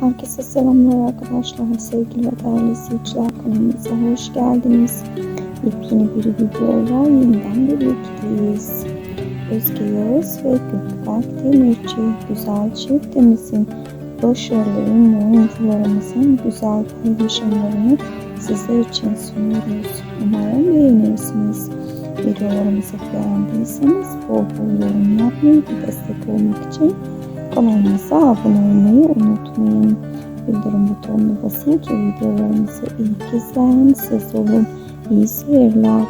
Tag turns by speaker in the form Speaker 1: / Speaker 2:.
Speaker 1: Herkese selamlar arkadaşlar. Sevgili ve değerli izleyiciler kanalımıza hoş geldiniz. Yepyeni bir videoyla yeniden birlikteyiz. Özge Yağız ve Gökberk Demirci güzel çiftimizin başarılı ünlü oyuncularımızın güzel paylaşımlarını sizler için sunuyoruz. Umarım beğenirsiniz. Videolarımızı beğendiyseniz bol bol yorum yapmayı ve destek olmak için Kanalımıza abone olmayı unutmayın. Bildirim butonuna basın ki videolarımızı ilk izleyen siz olun. İyi seyirler.